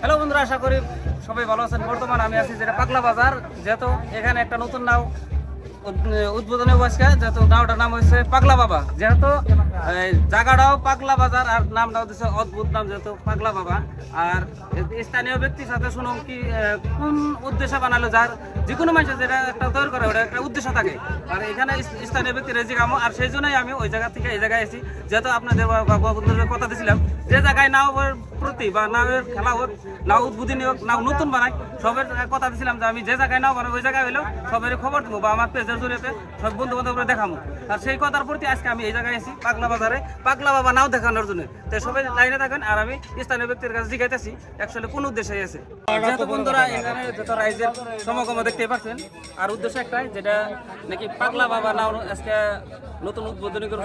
Hello বন্ধুরা, আশা করি সবাই ভালো আছেন। বর্তমান আমি আছি যেটা পাগলা বাজার, যেহেতু এখানে একটা নতুন নাও উদ- উদ্বোধনী বয়স্কা যেহেতু নাওটার নাম হয়েছে পাগলা বাবা। যেহেতু জায়গাটাও পাগলা বাজার, আর নামটাও দিচ্ছে অদ্ভুত নাম যেহেতু পাগলা বাবা। আর স্থানীয় ব্যক্তির সাথে শুনুন কি কোন উদ্দেশ্যে বানালো যার যে কোনো মানুষের যেটা একটা তৈরি করে, ওটা একটা উদ্দেশ্য থাকে। আর এখানে স্থানীয় ব্যক্তির রেজি কামো, আর সেই জন্যই আমি ওই জায়গা থেকে এই জায়গায় এসেছি। যেহেতু আপনাদের বন্ধুদের কথা দিয়েছিলাম যে জায়গায় নাও প্রতি বা নাওয়ের খেলা হোক, নাও উদ্বোধনী হোক, নাও নতুন বানাই সবের কথা দিয়েছিলাম যে আমি যে জায়গায় নাও বানাবো, ওই জায়গায় হইল সবের খবর দেবো বা আমার পেজের জরিয়াতে সব বন্ধু বান্ধবরা দেখাবো আর সেই কথার প্রতি আজকে আমি এই জায়গায় এসেছি, পাগলা বাজারে পাগলা বাবা নাও দেখানোর জন্য। তাই সবাই লাইনে থাকেন, আর আমি স্থানীয় ব্যক্তির কাছে জিজ্ঞাসি অ্যাকচুয়ালি কোন উদ্দেশ্যে আছে। যেহেতু বন্ধুরা এখানে যত রাইজের সমাগম দেখতে পাচ্ছেন, আর উদ্দেশ্য একটাই, যেটা নাকি পাগলা বাবা নাও আজকে নতুন উদ্বোধনী করে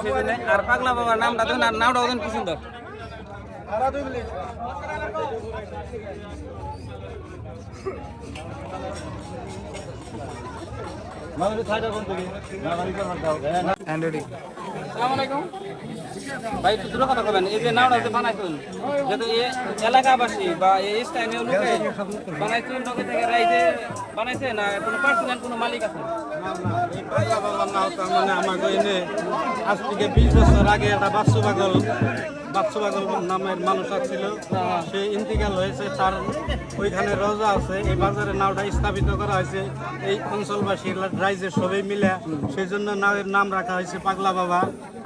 আর পাগলা বাবার নামটা দেখুন, আর নামটা ওদের কি সুন্দর। ভাই একটু দূরে কথা বলবেন এই যে নাওটা যে বানাইছেন যেহেতু এলাকাবাসী বা এই স্থানীয় লোকে বানাইছেন লোকে থেকে রাইজে বানাইছে না কোনো পার্সোনাল কোনো মালিক আছে মানে আমাকে এনে আজ থেকে বিশ বছর আগে একটা পাগল নামের মানুষ ছিল সে ইন্তিকাল হয়েছে, তার ওইখানে রোজা আছে। এই বাজারে নাওটা স্থাপিত করা হয়েছে। এই অঞ্চলবাসী রাইজের সবাই মিলে। সেই জন্য নাওয়ের নাম রাখা হয়েছে পাগলা বাবা।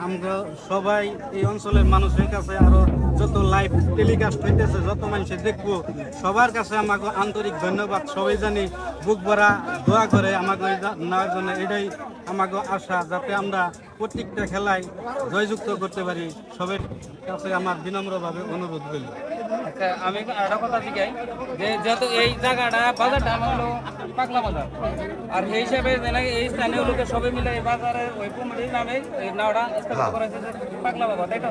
আমরা সবাই এই অঞ্চলের মানুষের কাছে আরও যত লাইভ টেলিকাস্ট হইতেছে, যত মানুষ দেখব, সবার কাছে আমাকে আন্তরিক ধন্যবাদ। সবাই জানি বুক ভরা দোয়া করে আমাকে নেওয়ার জন্য এটাই আমাকে আশা, যাতে আমরা প্রত্যেকটা খেলায় জয়যুক্ত করতে পারি সবের কাছে আমার বিনম্রভাবে অনুরোধ করি আচ্ছা, আমি একটা কথা জিজ্ঞাই যে যেহেতু এই জায়গাটা বাজারটা আমার পাগলা বাজার আর সেই হিসাবে যে এই স্থানীয় লোকে সবাই মিলে এই বাজারের ওই কমিটির নামে এই নাওটা স্থাপিত করেছে যে পাগলা বাবা তাই তো?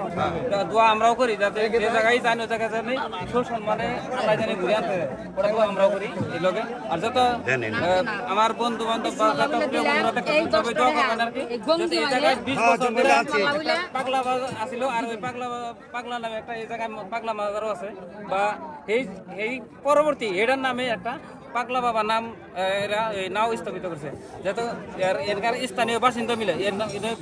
দোয়া আমরাও করি যাতে যে জায়গায় জানি ওই জায়গায় জানি সুসম্মানে আল্লাহ জানি ঘুরে আনতে ওটা দোয়া আমরাও করি এই লোকে। আর যত আমার বন্ধু বান্ধব বা যত প্রিয় বন্ধুরা সবাই দোয়া করবেন আর কি। এই জায়গায় বিশ বছর ধরে পাগলা বাজার আছিল আর ওই পাগলা পাগলা নামে একটা এই জায়গায় পাগলা বাজারও আছে। বা এই এই পরবর্তী এটার নামে একটা পাগলা বাবা নাম এরা এই নাও স্থাপিত করছে। যেহেতু এর এরকার স্থানীয় বাসিন্দা মিলে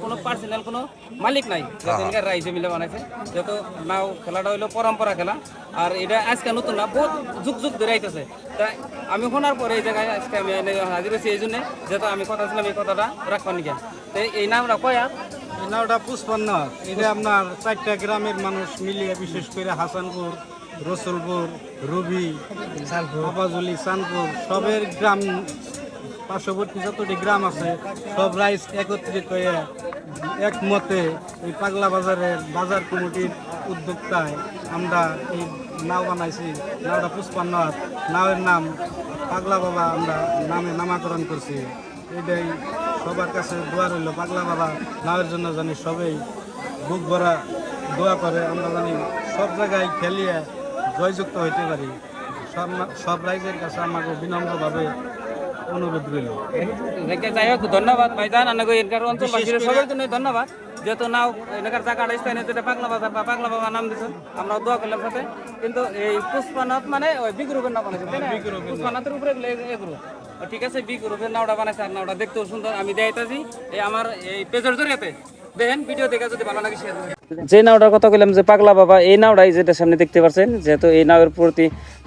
কোনো পার্সোনাল কোনো মালিক নাই। এনকার রাইজে মিলে বানাইছে। যেহেতু নাও খেলাটা হইল পরম্পরা খেলা। আর এটা আজকে নতুন না বহুত যুগ যুগ ধরে আইতেছে। তাই আমি শোনার পরে এই জায়গায় আজকে আমি হাজির হয়েছি এই জন্য যেহেতু আমি কথা ছিলাম এই কথাটা রাখবার নিকে। তো এই নামটা কয়া? এই নাওটা পুষ্পন্ন এটা আপনার চারটা গ্রামের মানুষ মিলিয়ে বিশেষ করে হাসানপুর রসুলপুর রুবি আবাজুলি চানপুর সবের গ্রাম পার্শ্ববর্তী যতটি গ্রাম আছে সব রাইজ একত্রিত হয়ে একমতে এই পাগলা বাজারের বাজার কমিটির উদ্যোক্তায় আমরা এই নাও বানাইছি নাওটা পুষ্পান্ন নাওয়ের নাম পাগলা বাবা আমরা নামে নামাকরণ করছি। এটাই সবার কাছে দোয়া রইল পাগলা বাবা। নাওয়ের জন্য জানি সবাই বুক ভরা দোয়া করে আমরা জানি সব জায়গায় খেলিয়ে জয়যুক্ত হইতে পারি সব রাইজের কাছে আমাকে বিনম্রভাবে অনুরোধ রইল। যাই হোক ধন্যবাদ ভাইজান আনাগো এনকার অঞ্চলবাসীর সবার জন্য ধন্যবাদ। যেহেতু নাও এনাকার জায়গাটা স্থানীয় যেটা পাগলা বাজার বা পাগলা বাবা নাম দিচ্ছেন আমরা দোয়া করলাম সাথে। কিন্তু এই পুষ্পানাথ মানে ওই বি গ্রুপের নাম বানাইছে তাই না? পুষ্পানাথের উপরে এগুলো ঠিক আছে বি গ্রুপের নাওটা বানাইছে আর নাওটা দেখতেও সুন্দর আমি দেখাইতেছি এই আমার এই পেজের জরিয়াতে। যে নাওটার কথা কইলাম যে পাগলা বাবা, এই নাওটাই যেটা সামনে দেখতে পাচ্ছেন যেহেতু এই নাওয়ের প্রতি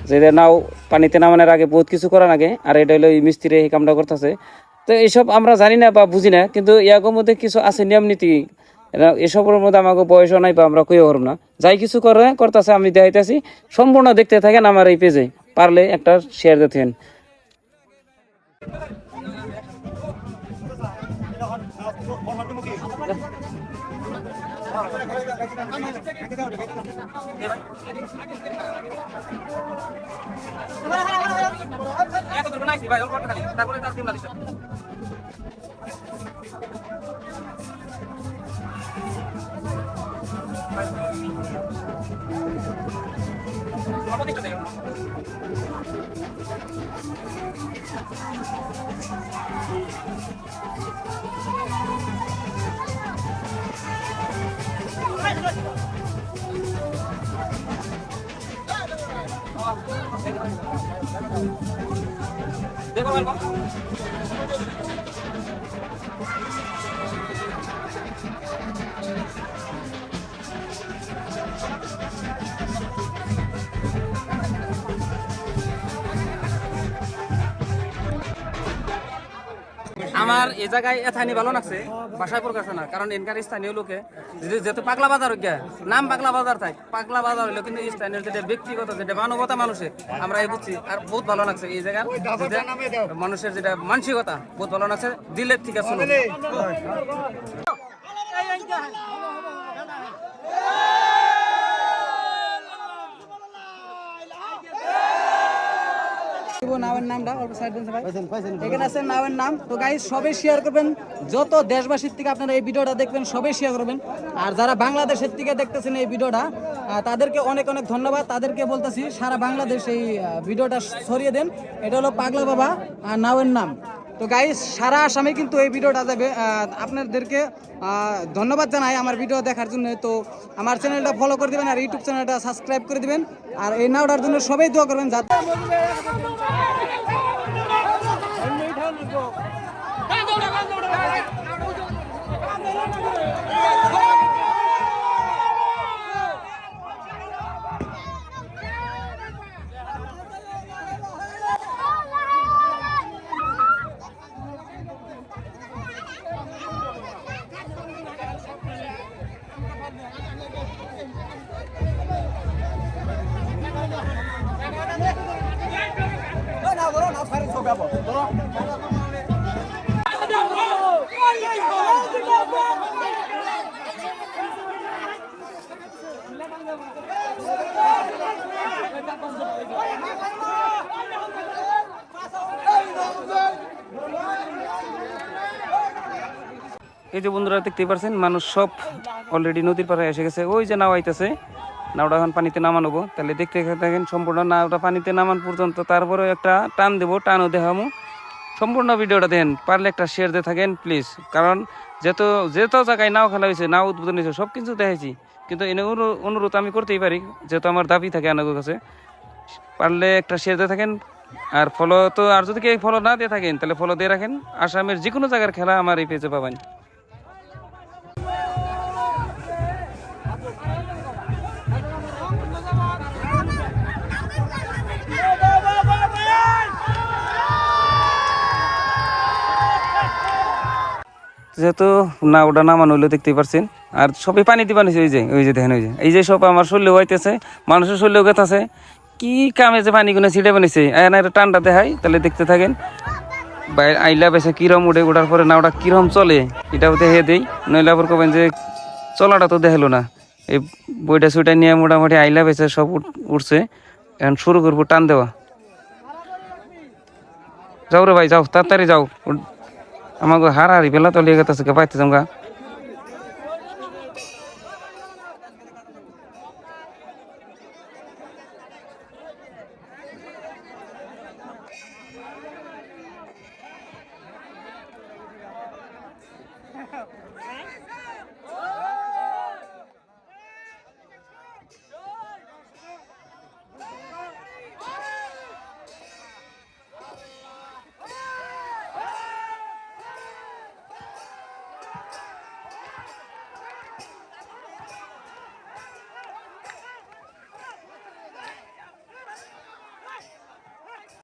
যে নাও পানিতে নামানোর আগে বহুত কিছু করার আগে, আর এটা হলো মিস্ত্রি এই কামটা করতেছে। তো এইসব আমরা জানি না বা বুঝি না, কিন্তু ইয়াগোর মধ্যে কিছু আছে নিয়ম নীতি। এসবের মধ্যে আমাকে বয়সও নাই বা আমরা কইও পারব না। যাই কিছু করে, করতেছে, আমি দেখাইতেছি। সম্পূর্ণ দেখতে থাকেন আমার এই পেজে পারলে একটা শেয়ার দিতেন। তারপরে তার সিমলা দিচ্ছে Thank you. 내가 말까? আমার এই জায়গায় এথানি ভালো লাগছে বাসায় প্রকাশ না। কারণ এনকার স্থানীয় লোকে যেহেতু পাগলা বাজার গিয়া নাম পাগলা বাজার থাক পাগলা বাজার হইল কিন্তু স্থানীয় যেটা ব্যক্তিগত যেটা মানবতা মানুষের আমরা এই বুঝছি। আর বহুত ভালো লাগছে এই জায়গার মানুষের যেটা মানসিকতা বহুত ভালো লাগছে। দিলের ঠিক শুনুন। দিব নামের নামটা অল্প সাইড দেন ভাই এখানে আছে নামের নাম। তো গাইস সবাই শেয়ার করবেন। যত দেশবাসীর থেকে আপনারা এই ভিডিওটা দেখবেন সবাই শেয়ার করবেন। আর যারা বাংলাদেশের থেকে দেখতেছেন এই ভিডিওটা তাদেরকে অনেক অনেক ধন্যবাদ। তাদেরকে বলতেছি সারা বাংলাদেশ এই ভিডিওটা সরিয়ে দেন। এটা হলো পাগলা বাবা আর নাওয়ের নাম। তো গাইস সারা আসামে কিন্তু এই ভিডিওটা যাবে আপনাদেরকে ধন্যবাদ জানাই আমার ভিডিও দেখার জন্য। তো আমার চ্যানেলটা ফলো করে দেবেন আর ইউটিউব চ্যানেলটা সাবস্ক্রাইব করে দেবেন। আর এই নাওটার জন্য সবাই দোয়া করবেন যাতে এই যে বন্ধুরা দেখতে পারছেন, মানুষ সব অলরেডি নদীর পাড়ে এসে গেছে। ওই যে নাও আইতেছে। নাওটা এখন পানিতে নামানোবো তাহলে দেখতে থাকেন, সম্পূর্ণ নাওটা পানিতে নামান পর্যন্ত তারপরে একটা টান দেবো, টানও দেখামো। সম্পূর্ণ ভিডিওটা দেন পারলে একটা শেয়ার দিয়ে থাকেন প্লিজ কারণ যেহেতু যেহেতু জায়গায় নাও খেলা হয়েছে, নাও উদ্বোধন হয়েছে সব কিছু দেখাইছি। কিন্তু এনে অনু- অনুরোধ আমি করতেই পারি, যেহেতু আমার দাবি থাকে আনাগোর কাছে। পারলে একটা শেয়ার দিয়ে থাকেন, আর ফলো তো, আর যদি কেউ ফলো না দিয়ে থাকেন, তাহলে ফলো দিয়ে রাখেন। আসামের যে কোনো জায়গার খেলা আমার এই পেজে পাবেন। যেহেতু না ওটা নামানো হইল দেখতেই পারছেন। আর সবই পানি দিবা নিছে ওই যে ওই যে দেখেন, ওই যে। এই যে সব আমার শরীরে হইতেছে, মানুষের শরীরে গেতাছে কি কামে যে পানি গুনে ছিটে বানিয়েছে এখানে একটা টান্ডা দেখাই তাহলে দেখতে থাকেন। আইলা বেসে কিরম উঠে ওঠার পরে না ওটা কিরম চলে, এটাও দেখে দেই। নইলে আবার কবেন যে, চলাটা তো দেখাল না। এই বইটা সুইটা নিয়ে মোটামুটি আইলা বেসে সব উঠ- উঠছে। এখন শুরু করব টান দেওয়া। যাও রে ভাই, যাও, তাড়াতাড়ি যাও। আমাকে হার হারি পেলা তো লেগে গেছে পাইতে যাও গা